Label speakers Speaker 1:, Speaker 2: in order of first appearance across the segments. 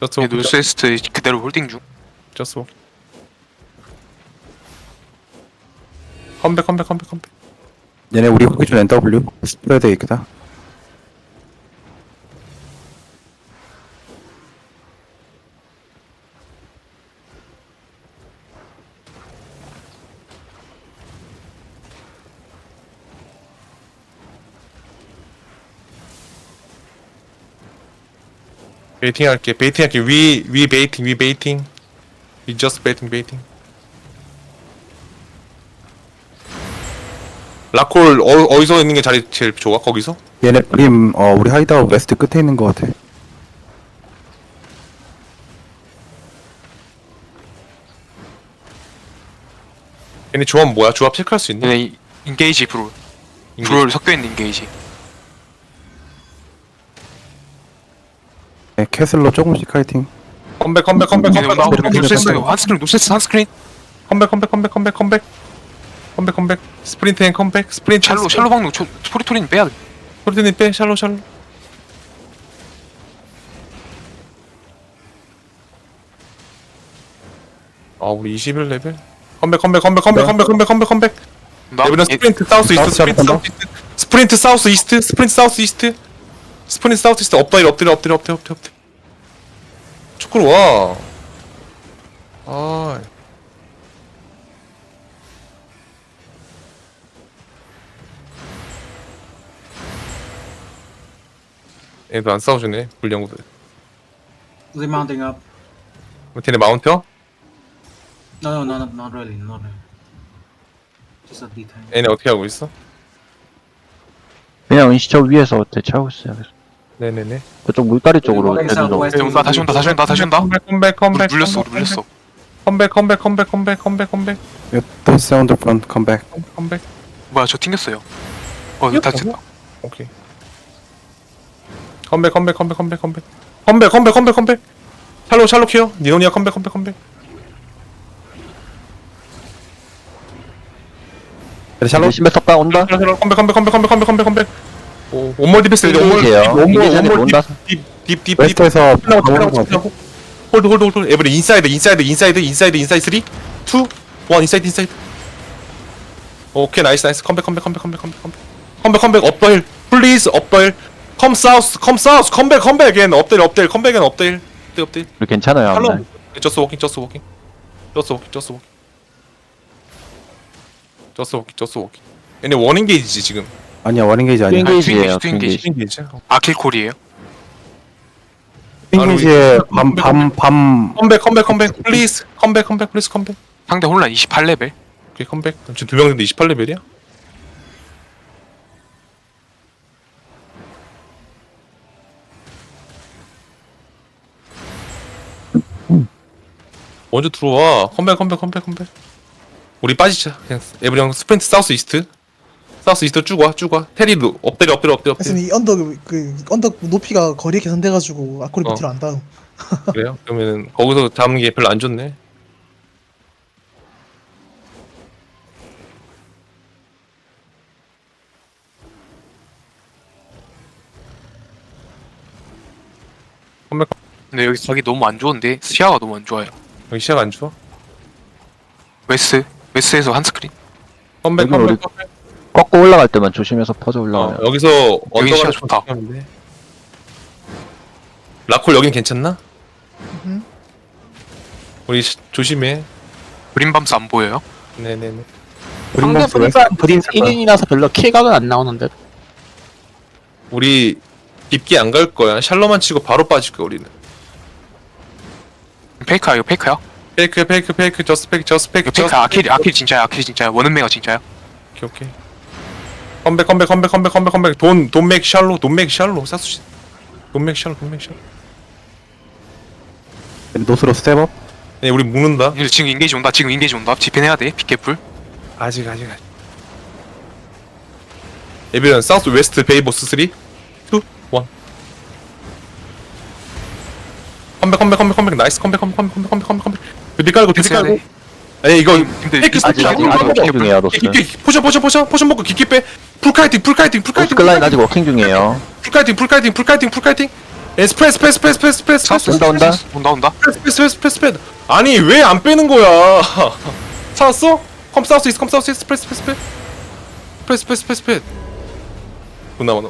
Speaker 1: 저스
Speaker 2: 네,
Speaker 1: 워킹
Speaker 2: 노스웨스트 그대로 홀딩 중.
Speaker 1: 저스 컴백 컴백 컴백 컴백
Speaker 3: 얘네 우리 호기 준 NW 스프레드 있다.
Speaker 1: 베이팅 할게 베이팅 할게 위 위 베이팅 위 베이팅 위 just 베이팅 베이팅 라콜 어, 어디서 있는 게 자리 제일 좋아 거기서?
Speaker 3: 얘네 프림 어 우리 하이드아웃 웨스트 끝에 있는 것 같아.
Speaker 1: 얘네 조합 뭐야? 조합 체크할 수 있니?
Speaker 2: 얘네 이- 인게이지 브롤. 브롤 섞여 있는 인게이지.
Speaker 3: 네, 캐슬로 조금씩 카이팅.
Speaker 1: 컴백 컴백 컴백 컴백
Speaker 2: 나
Speaker 1: 컴백
Speaker 2: 노스웨스트
Speaker 1: 컴백
Speaker 2: 한 스크린 노스웨스트 한 스크린.
Speaker 1: 컴백 컴백 컴백 컴백 컴백 컴백 컴백 스프린트 앤 컴백 스프린트
Speaker 2: 샬로 샬로 방로 초 스포리토린 빼야 돼.
Speaker 1: 소리님 빼 샬로 샬로 아 우리 21레벨 컴백 컴백 컴백 컴백 컴백 컴백 컴백 컴백
Speaker 2: 나
Speaker 1: 레벨은
Speaker 2: 얘-
Speaker 1: 스프린트 이스트.
Speaker 3: 사우스
Speaker 1: 이스트 스프린트 사우스 이스트 스프린트 사우스 이스트 스프린트 사우스 이스트 엎드려 엎드려 엎드려 엎드려 엎드려 엎드려 축구로 와 아. 얘도 안 싸워주네 불량구들
Speaker 4: they mounting up?
Speaker 1: 걔네 마운트요?
Speaker 4: No, no, no, not, not really, not really. Just a detail.
Speaker 1: 얘네 어떻게 하고 있어?
Speaker 5: 그냥 은시처 위에서 대체하고 있어요. 그래서
Speaker 1: 네네네
Speaker 5: 그쪽 물다리 쪽으로.
Speaker 2: 얘 온다 다시 온다 다시 온다 다시 온다.
Speaker 1: 컴백 컴백 컴백
Speaker 2: 물렸어 우리 물렸어.
Speaker 1: 컴백 컴백 컴백 컴백 컴백 컴백
Speaker 3: 또 사운드 프론트 컴백.
Speaker 1: 컴백
Speaker 2: 뭐야 저 튕겼어요. 어? 다시 됐다.
Speaker 1: 오케이 컴백 컴백 컴백 컴백 컴백 컴백 컴백 컴백 컴백 샬로 샬로 키어 니노니아 컴백 컴백 컴백
Speaker 3: 샬롯
Speaker 5: 심해 석방 온다.
Speaker 1: 샬로 컴백 컴백 컴백 컴백 컴백 컴백 오 원몰 디펜스 원몰.
Speaker 5: 이게요.
Speaker 1: 원몰
Speaker 5: 이게 전에
Speaker 1: 원몰
Speaker 5: 온다.
Speaker 1: 딥딥딥딥
Speaker 3: 웨스트에서
Speaker 1: 플라워 플라워
Speaker 3: 같아.
Speaker 1: 플라워 홀드 홀드 홀드 에브리 인사이드 인사이드 인사이드 인사이드 인사이드 3 2 1 인사이드 인사이드. 오케이 나이스 나이스. 컴백 컴백 컴백 컴백 컴백 컴백. 컴백 컴백 업더힐 플리즈 업더힐 컴 사우스 컴 사우스 컴백 컴백 앤 업데일 업데일. 컴백 앤 업데일. 업데일 업데일.
Speaker 5: 우리 괜찮아요.
Speaker 1: 할로
Speaker 5: 앞날.
Speaker 1: 저스 워킹 저스 워킹 저스 워킹 저스 워킹 저스 워킹 저스 워킹 얘네 원인 게이지지 지금
Speaker 3: 아니야 워닝게이지 아니야.
Speaker 5: 트윈게이지예요.
Speaker 2: 트윈게이지, 트윈게이지.
Speaker 5: 트윈게이지.
Speaker 1: 게이지
Speaker 2: 아킬콜이에요.
Speaker 3: 트윈게이지의 밤밤밤
Speaker 1: 컴백 컴백 컴백 플리즈 컴백 컴백 플리즈 컴백
Speaker 2: 상대 혼란 28레벨.
Speaker 1: 오케이 컴백 지금 두 명인데 28레벨이야? 먼저 들어와 컴백 컴백 컴백 컴백 우리 빠지자 그냥 에브리형 스프린트 사우스 이스트 사우스 이스트 쭉 와 쭉 와 테리도 엎드려 엎드려 엎드려
Speaker 6: 그래서
Speaker 1: 엎드려
Speaker 6: 이 언덕 그 언덕 높이가 거리에 계산돼가지고 아코리
Speaker 1: 어.
Speaker 6: 밑으로 안 닿음.
Speaker 1: 그래요? 그러면은 거기서 잡는 게 별로 안 좋네 컴백
Speaker 2: 근데 여기 자기 너무 안 좋은데 시야가 너무 안 좋아요.
Speaker 1: 여기 시야가 안 좋아?
Speaker 2: 웨스 웨스에서 한 스크린.
Speaker 1: 컴백
Speaker 5: 여기
Speaker 1: 컴백 컴백
Speaker 5: 꺾고 올라갈 때만 조심해서 퍼져
Speaker 1: 어,
Speaker 5: 올라가요.
Speaker 1: 여기서
Speaker 2: 여기 시야 좋다.
Speaker 1: 하면 라콜 여긴 괜찮나?
Speaker 6: 음.
Speaker 1: 우리 시- 조심해.
Speaker 2: 그린밤스 안 보여요?
Speaker 1: 네네네.
Speaker 3: 브림밤스
Speaker 7: 상대
Speaker 3: 웨스트
Speaker 7: 브리가 브린 1인이라서 별로 킬각은 안 나오는데
Speaker 1: 우리 깊게 안 갈 거야. 샬로만 치고 바로 빠질 거야 우리는.
Speaker 2: 페이크야 이거 페이크야?
Speaker 1: 페이크 페이크 페이크 저스 페이크 저스 페이크
Speaker 2: 이거 페이크 아킬 아킬 진짜야 아킬 진짜야 원은메가 진짜야?
Speaker 1: 오케이 오케이. 컴백 컴백 컴백 컴백 컴백 컴백 돈 돈맥 샬로 돈맥 샬로 사수 돈맥 샬로 돈맥 샬로.
Speaker 3: 노스로 스텝업.
Speaker 1: 네 우리 묶는다.
Speaker 2: 이거 지금 인게이지 온다 지금 인게이지 온다 디펜해야 돼 비케풀
Speaker 1: 아직 아직 아직. 에비런 사우스 웨스트 베이보스 3 2 1 컴백 컴백 컴백 컴백 나이스 컴백 컴백 컴백 컴백 컴백 컴백 비 깔고 비
Speaker 2: 해야
Speaker 1: 깔고
Speaker 2: 돼.
Speaker 1: 아니 이거
Speaker 2: 근데
Speaker 1: 페이크
Speaker 5: 아직 아직 아직 워킹 중이에요. 로스.
Speaker 1: 깊게 포션 포션 포션 포션 먹고 깊게 빼 풀카이팅 풀카이팅 풀카이팅
Speaker 5: 클라인 아직 워킹 중이에요.
Speaker 1: 풀카이팅 풀카이팅 풀카이팅 풀카이팅 에 스프레스 스프레스 스프레스 스프레스 스프레스
Speaker 2: 사우스
Speaker 5: 온다, 온다.
Speaker 2: 온다 온다
Speaker 1: 스프레스 스프레스 스프레스 스프레스 아니 왜 안 빼는 거야 찾았어? 컴 사우스 이스 컴 사우스 이스 스프레스 스프레스 스프레스 스프레스 스프레스 스프레스 존나 많아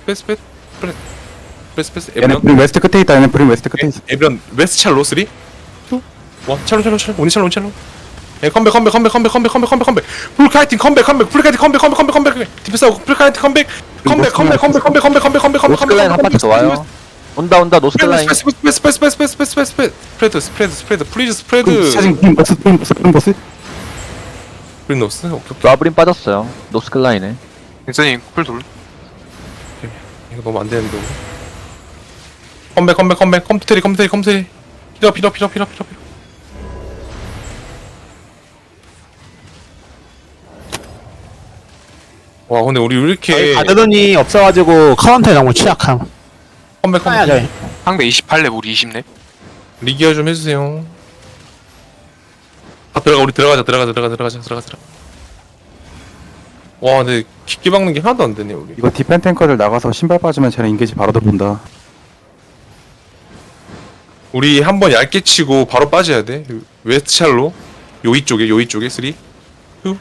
Speaker 1: 스프레스 스프레스 스프레스 스프레스 스프레스
Speaker 3: 얘네
Speaker 1: 에브리언
Speaker 3: 브림 웨스트 끝에 있다 얘네 브림 웨스트 끝에 있어
Speaker 1: 에브리언 웨스트 찰로 3 2 1 찰로 찰로 찰로 오니 찰로 오니 찰로 에 컴백 컴백 컴백 컴백 컴백 컴백 컴백 컴백 풀카이팅 컴백 컴백 풀카이팅 컴백 컴백 컴백 컴백 디펜스 하고 풀카이팅 컴백 컴백 컴백 컴백 컴백 컴백 컴백 컴백 컴백
Speaker 5: 노스클라인 한 파티 더 와요. 온다 온다 노스클라인.
Speaker 1: 스프레드 스프레드 스프레드 스프레드 스프레드 스프레드 스프레드 스프레드 플리즈 스프레드
Speaker 3: 사진 브림 버스 브림 버스 브림 버스
Speaker 1: 브린노스 오케이
Speaker 5: 라브린 빠졌어요. 노스클라인에.
Speaker 2: 앤서니 쿨 돌.
Speaker 1: 이거 너무 안 되는데. 컴백 컴백 컴백 컴퓨터리 컴퓨터리 컴퓨터리 피러 피러 피러 피러 피러 피러 와 근데 우리 왜 이렇게
Speaker 7: 가드론이 없어가지고 카운터에 너무 취약함.
Speaker 1: 컴백 컴백
Speaker 7: 해야죠.
Speaker 2: 상대 28렙 우리 20렙
Speaker 1: 리기어 좀 해주세요 아 들어가 우리 들어가자 들어가자 들어가자 들어가자 들어가자 들어가 와 근데 깊게 박는 게 하나도 안 되네 우리
Speaker 3: 이거 디펜 탱커들 나가서 신발 빠지면 쟤네 인게지 바로 들어온다
Speaker 1: 우리 한 번 얇게 치고 바로 빠져야 돼. 웨스트 샬로. 요이 쪽에, 요이 쪽에. 3, 2, 1.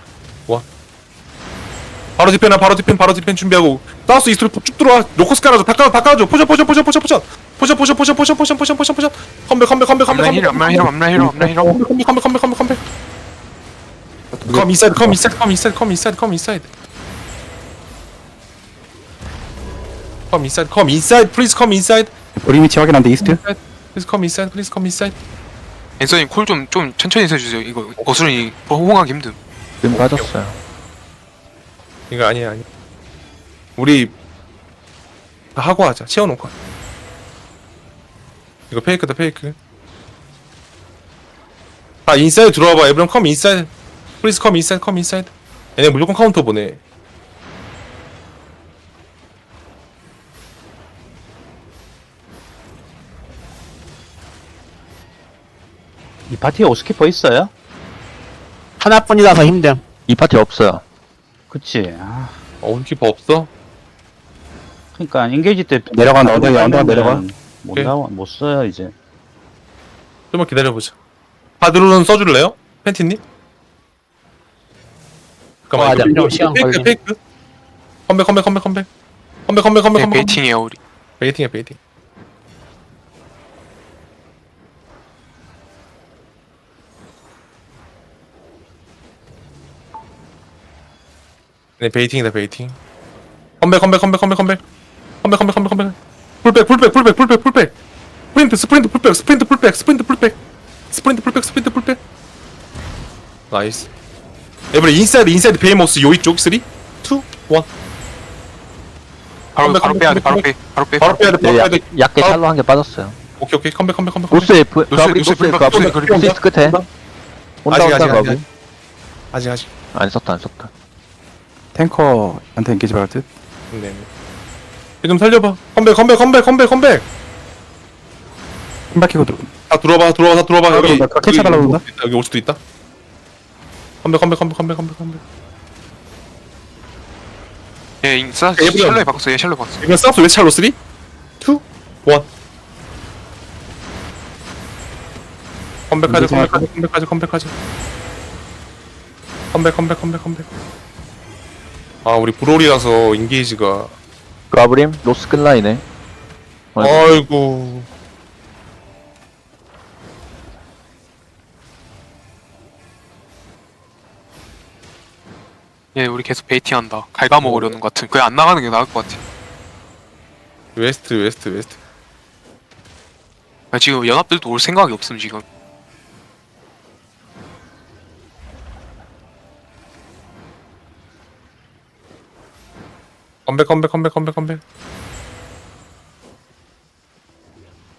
Speaker 1: 바로 디펜, 바로 디펜, 바로 디펜 준비하고. 사우스 이스트로 쭉 들어와. 로커스 깔아줘. 다 깔아, 다 깔아줘. 포션, 포션, 포션, 포션, 포션. 포션, 포션, 포션, 포션, 포션, 포션, 포션, 포션. 컴백, 컴백, 컴백, 컴백,
Speaker 2: 앞라인 힐
Speaker 1: 컴백, 컴백, 컴백, 컴백, 컴백, 컴백. 컴 인사이드, 컴 인사이드, 컴 인사이드, 컴 인사이드, 컴 인사이드. 컴 인사이드, 컴 인사이드, 플리즈 컴 인사이드.
Speaker 3: 브림 위치 확인한데 이스트
Speaker 1: 플리즈 컴 인사이드, 플리즈 컴 인사이드.
Speaker 2: 앤서니 콜좀 좀 천천히 해주세요 이거 어수run이 호응하기 힘듦
Speaker 5: 브림 빠졌어요.
Speaker 1: 이거 아니야 아니야 우리 다 하고 하자 채워놓고 하자. 이거 페이크다 페이크 아 인사이드 들어와봐 에브럼 컴 인사이드 플리즈 컴 인사이드 컴 인사이드 얘네 무조건 카운터 보내
Speaker 8: 이 파티에 오스키퍼 있어요?
Speaker 7: 하나뿐이라서 힘듦.
Speaker 5: 이 파티 없어요.
Speaker 8: 그치. 아,
Speaker 1: 어 키퍼 없어?
Speaker 8: 그러니까 인게이지 때
Speaker 3: 내려간다, 언덕에 언덕 내려가.
Speaker 8: 못
Speaker 1: 오케이.
Speaker 8: 나와 못 써요 이제.
Speaker 1: 좀만 기다려보자 바드로는 써줄래요? 팬티님? 잠깐만
Speaker 7: 어,
Speaker 1: 이거
Speaker 7: 아직 좀 시간
Speaker 1: 페이크
Speaker 7: 걸리네.
Speaker 1: 페이크 컴백 컴백 컴백 컴백 컴백 컴백 컴백
Speaker 2: 네,
Speaker 1: 컴백
Speaker 2: 베이팅이에요 우리
Speaker 1: 베이팅이야 베이팅 네 베이팅이다 베이팅 컴백 컴백 컴백 컴백 컴백 컴백 컴백 컴백 컴백 풀백 풀백 풀백 풀백 풀백 스프린트 스프린트 풀백 스프린트 풀백 스프린트 풀백 스프린트 풀백 스프린트 풀백 나이스 에브리 인사이드 인사이드 베이모스 요이 쪽 3 2 1
Speaker 2: 바로
Speaker 1: 컴백,
Speaker 2: 바로
Speaker 1: 컴백,
Speaker 2: 빼야 돼
Speaker 1: 컴백,
Speaker 2: 바로 빼 바로 빼
Speaker 1: 바로 빼야 돼
Speaker 5: 네,
Speaker 1: 바로 빼야
Speaker 5: 약,
Speaker 1: 돼
Speaker 5: 약게
Speaker 1: 아.
Speaker 5: 샬로 한 개 빠졌어요.
Speaker 1: 오케이 오케이 컴백 컴백 컴백 컴백
Speaker 5: 노스에 브-
Speaker 2: 노스,
Speaker 5: 그라브린
Speaker 2: 노스
Speaker 5: 노스에
Speaker 2: 브림,
Speaker 5: 그라브린
Speaker 1: 노스 브림.
Speaker 5: 노스 끝에. 온다
Speaker 1: 아직,
Speaker 5: 온다
Speaker 1: 아직. 아직. 아직 아직
Speaker 5: 안 썼다 안 썼다.
Speaker 3: 탱커한테 인게지 박을 듯
Speaker 1: 네. 좀 살려봐. 컴백, 컴백, 컴백, 컴백, 컴백.
Speaker 3: 키고 들어
Speaker 1: 다 들어와봐, 들어와, 다 들어와봐. 여기
Speaker 3: 나 캐치 달라고 그런다?
Speaker 1: 여기, 여기 올 수도 있다. 컴백, 컴백, 컴백, 컴백, 컴백, 컴백.
Speaker 2: 예 인사
Speaker 1: 에브리언.
Speaker 2: 샬로에 바꿨어 예 샬로 바꿨어
Speaker 1: 이번 왜 찰로 3? 2, 1. 컴백하자, 컴백하자, 컴백하자, 컴백하자. 컴백, 컴백, 컴백, 컴백. 아, 우리 브롤이라서 인게이지가.
Speaker 5: 그라브린 노스클라인에. 어,
Speaker 1: 아이고.
Speaker 2: 예 우리 계속 베이팅한다 갉아먹으려는 것 같은 그냥 안 나가는 게 나을 것 같아
Speaker 1: 웨스트, 웨스트, 웨스트.
Speaker 2: 야, 지금 연합들도 올 생각이 없음 지금
Speaker 1: 컴백 컴백 컴백 컴백 컴백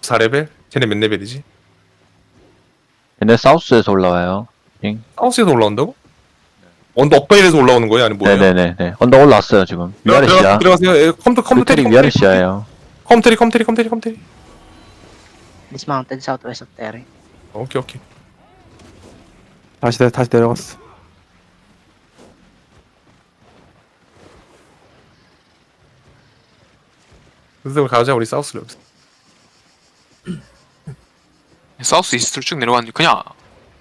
Speaker 1: 4레벨? 쟤네 몇 레벨이지?
Speaker 5: 얘네 사우스에서 올라와요.
Speaker 1: 사우스에서 올라온다고? 언더 업바일에서 올라오는 거야? 아니 뭐야?
Speaker 5: 네네네네. 언더 올라왔어요 지금. 위아래 시야.
Speaker 1: 들어가세요 예, 컴퓨터 컴퓨터
Speaker 5: 루테리 위아래 시야예요.
Speaker 1: 컴퓨터리 컴퓨터리 컴퓨터리 컴퓨터리
Speaker 9: Dismounted southwest of Terry.
Speaker 1: 오케이 오케이
Speaker 3: 다시 내 다시 내려갔어
Speaker 1: 그래서 가자. 우리 사우스로 여기서.
Speaker 2: 사우스 이스트로 쭉 내려가는데 그냥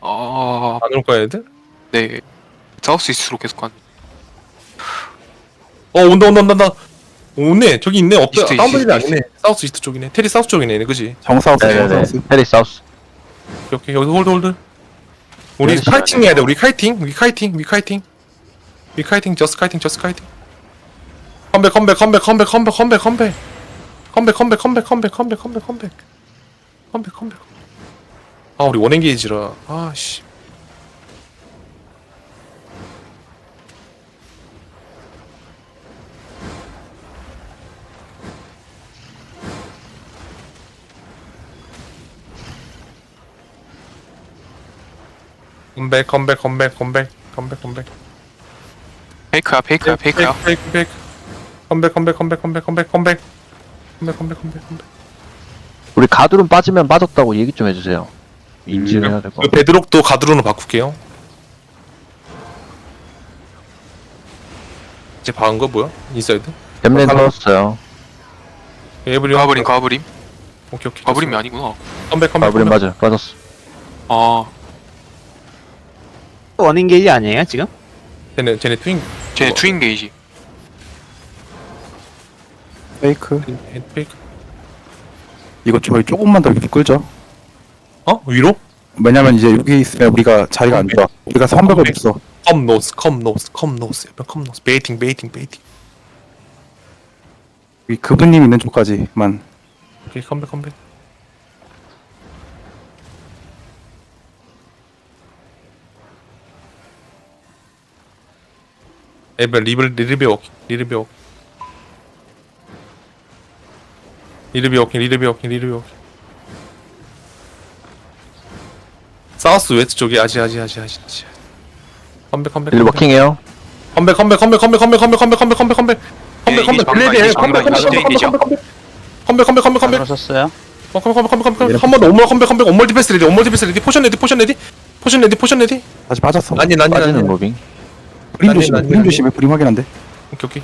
Speaker 2: 어...
Speaker 1: 안올 거야 애들?
Speaker 2: 네. 사우스 이스트로 계속 간.
Speaker 1: 어 온다 온다 온다 온다. 오네. 저기 있네. 없다.
Speaker 2: 이스트, 이스트,
Speaker 1: 아니네. 사우스 이스트 쪽이네. 테리 사우스 쪽이네 얘네. 그지?
Speaker 3: 정사우스
Speaker 5: 네네네.
Speaker 3: 정사우스.
Speaker 5: 페리 사우스.
Speaker 1: 오케이 오케이. 여기서 홀드 홀드. 우리
Speaker 5: 네,
Speaker 1: 카이팅 해야 돼. 우리 카이팅. 우리 카이팅. 우리 카이팅. 우리 카이팅. 저스 카이팅 저스 카이팅. 컴백 컴백 컴백 컴백 컴백 컴백 컴백 컴백 컴백 컴백 컴백 컴백 컴백 컴백 컴백 컴백 아 우리 원행 게이지라 아씨 컴백 컴백 컴백 컴백 컴백 컴백
Speaker 2: 페이크야 페이크야 페이크야
Speaker 1: 페이크 페이크 컴백 컴백 컴백 컴백 컴백 컴백 컴백 컴백 컴백 컴백
Speaker 5: 우리 가두름 빠지면 빠졌다고 얘기 좀 해주세요. 인지를 해야 될 것
Speaker 1: 그
Speaker 5: 같아.
Speaker 1: 베드록도 가드로는 바꿀게요 이제 박은 거 뭐야? 인사이드?
Speaker 5: 댐렌 털었어요.
Speaker 1: 에브리
Speaker 2: 가브림 가브림
Speaker 1: 오케이 오케이
Speaker 2: 가브림이 아니구나
Speaker 1: 컴백 컴백 컴백
Speaker 5: 맞아. 빠졌어.
Speaker 2: 아
Speaker 7: 원인 게이지 아니에요 지금?
Speaker 1: 쟤네 쟤네 트윈
Speaker 2: 쟤네
Speaker 1: 뭐.
Speaker 2: 트윈 게이지
Speaker 3: 페이크.
Speaker 1: 페이크?
Speaker 3: 이거 저희 조금만 더 이렇게 끌죠?
Speaker 1: 어? 위로?
Speaker 3: 왜냐면 이제 여기 있으면 우리가 자리가 안 좋아. 우리가 선벽을
Speaker 1: 오케이.
Speaker 3: 없어.
Speaker 1: 컴 노스 컴 노스 컴 노스. 약간 컴 노스. 베이팅 베이팅 베이팅.
Speaker 3: 여기 그분님 있는 쪽까지만.
Speaker 1: 오케이 컴백 컴백. 에벨 워킹 리르비 워킹 리르비 워킹 리르비 워킹 리르비 워킹 사우스 웨스트 쪽에 아지 아지 아지 아지 아지 컴백 컴백
Speaker 5: 일
Speaker 1: 컴백
Speaker 5: 워킹해요.
Speaker 1: 컴백 컴백 컴백 컴백 컴백 컴백 컴백 컴백 컴백 컴백 컴백 컴백 블레이드 컴백 컴백 컴백 컴백 컴백 컴백 컴백 컴백
Speaker 8: 들어섰어요?
Speaker 1: 어, 컴백 컴백 컴백 컴백 한번더 오물 컴백 컴백 오물 디펜스 레디 오물 디펜스 레디 포션 레디 포션 레디 포션 레디 포션 레디
Speaker 3: 다시 빠졌어
Speaker 1: 난이 난이
Speaker 5: 빠지는
Speaker 1: 난이
Speaker 5: 무빙.
Speaker 3: 브림
Speaker 1: 난리,
Speaker 3: 조심해
Speaker 1: 난리,
Speaker 3: 브림
Speaker 1: 난리.
Speaker 3: 조심해 브림 확인한데
Speaker 1: 오케이 오케이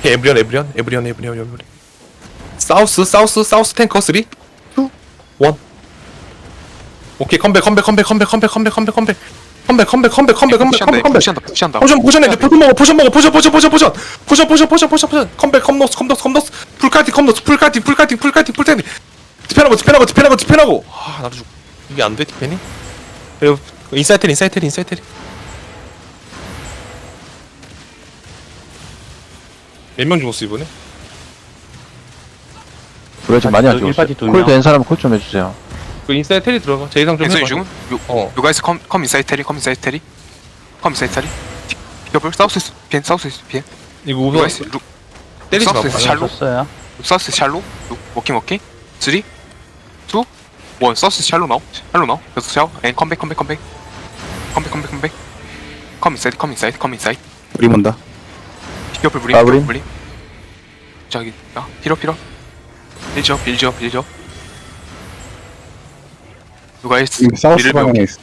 Speaker 1: 오케이 에브리언 에브리언 에브리언 에브리언 에브리언 사우스 사우스 사우스 탱커 3 2 1 오케이 컴백 컴백 컴백 컴백 컴백 컴백 컴백 컴백 컴백 컴백 컴백 컴백 컴백 컴백 컴백
Speaker 2: 푸시한다 푸시한다
Speaker 1: 포션 포션 애들 포션 먹어 포션 먹어 포션 포션 포션 포션 포션 포션 포션 포션 포션 컴백 컴노스 컴노스 컴노스 풀카티 컴노스 풀카티 풀카티 풀카티 풀카티 디펜하고 디펜하고 디펜하고 디펜하고 아 나도 죽 이게 안돼 디펜이 인사이트 인사이트 인사이트 몇명 죽었어 이번에?
Speaker 5: 우리가 좀 많이
Speaker 8: 안일
Speaker 5: 죽었어요.
Speaker 8: 파티
Speaker 5: 두콜
Speaker 8: 명.
Speaker 5: 된 사람 콜 좀 해주세요.
Speaker 1: 그 인사이트 테리 들어가. 제 이상 좀 해봐.
Speaker 2: 죽음? 요
Speaker 1: 어
Speaker 2: 요가이스 컴, 컴 인사이드 테리 컴 인사이드 테리. 컴 인사이드 테리. 피겨볼 사우스 이스트 비엔 사우스 이스트 비엔
Speaker 1: 이거 우선
Speaker 2: 요가이스 룩
Speaker 1: 때리지 마
Speaker 2: 샬로? 사우스 샬로. 룩 워킹 워킹. 3 2 1 사우스 샬로 나오. 샬로 나오. 계속 샬앤 컴백 컴백 컴백 컴백 컴백 컴백 컴 인사이드 컴 인사이드 컴 인사이드
Speaker 3: 브림 온다.
Speaker 2: 피겨볼 브림
Speaker 5: 브림
Speaker 2: 저기 아 피러 피러 빌죠 빌죠 빌죠 요가이스
Speaker 3: 지금 사우스 방향에 있어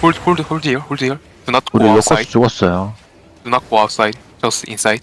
Speaker 2: hold hold hold here hold here do not
Speaker 5: 우리
Speaker 2: go
Speaker 5: 로커스
Speaker 2: outside
Speaker 5: 죽었어요.
Speaker 2: do not go outside just inside